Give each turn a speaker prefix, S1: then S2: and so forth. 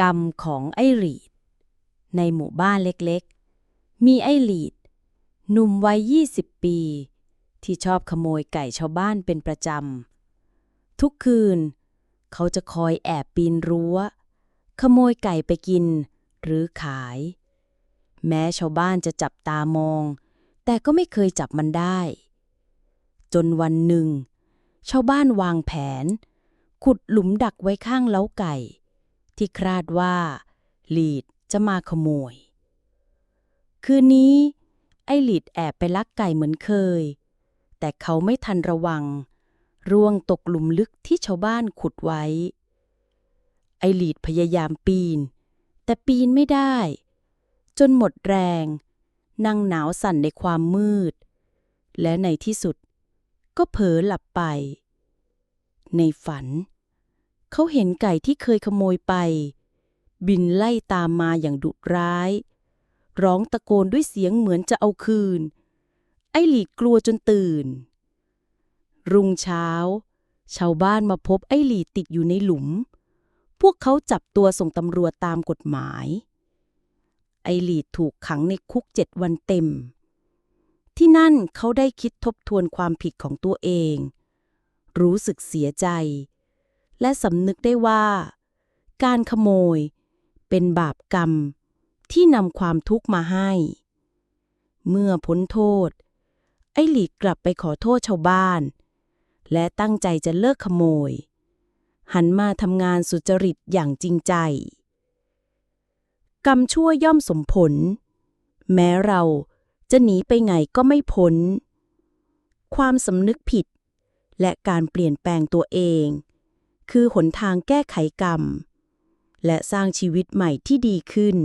S1: กรรมของไอ้หลีด ในหมู่บ้านเล็กๆ มีไอ้หลีด หนุ่มวัย 20 ปี ที่ชอบขโมยไก่ชาวบ้านเป็นประจำ ทุกคืน เขาจะคอยแอบปีนรั้ว ขโมยไก่ไปกินหรือขาย แม้ชาวบ้านจะจับตามอง แต่ก็ไม่เคยจับมันได้ จนวันหนึ่ง ชาวบ้านวางแผน ขุดหลุมดักไว้ข้างเล้าไก่ ที่คาดว่าลีดจะมาขโมย คืนนี้ ไอ้ลีดแอบไปลักไก่เหมือนเคย แต่เขาไม่ทันระวัง ร่วงตกหลุมลึกที่ชาวบ้านขุดไว้ ไอ้ลีดพยายามปีน แต่ปีนไม่ได้ จนหมดแรง นั่งหนาวสั่นในความมืด และในที่สุด ก็เผลอหลับไป ในฝัน เขาเห็นไก่ที่เคยขโมยไป บินไล่ตามมาอย่างดุร้าย ร้องตะโกนด้วยเสียงเหมือนจะเอาคืน ไอ้หลีกลัวจนตื่น รุ่งเช้า ชาวบ้านมาพบไอ้หลีติดอยู่ในหลุม พวกเขาจับตัวส่งตำรวจตามกฎหมาย ไอหลีถูกขังในคุกเจ็ดวันเต็ม ที่นั่นเขาได้คิดทบทวนความผิดของตัวเอง รู้สึกเสียใจ และสำนึกได้ว่า การขโมย เป็นบาปกรรม ที่นำความทุกข์มาให้ เมื่อพ้นโทษ ไอ้หลีดกลับไปขอโทษชาวบ้าน และตั้งใจจะเลิกขโมย หันมาทำงานสุจริตอย่างจริงใจ กรรมชั่วย่อมสมผล แม้เราจะหนีไปไงก็ไม่พ้น ความสำนึกผิด และการเปลี่ยนแปลงตัวเอง คือหนทางแก้ไขกรรม และสร้างชีวิตใหม่ที่ดีขึ้น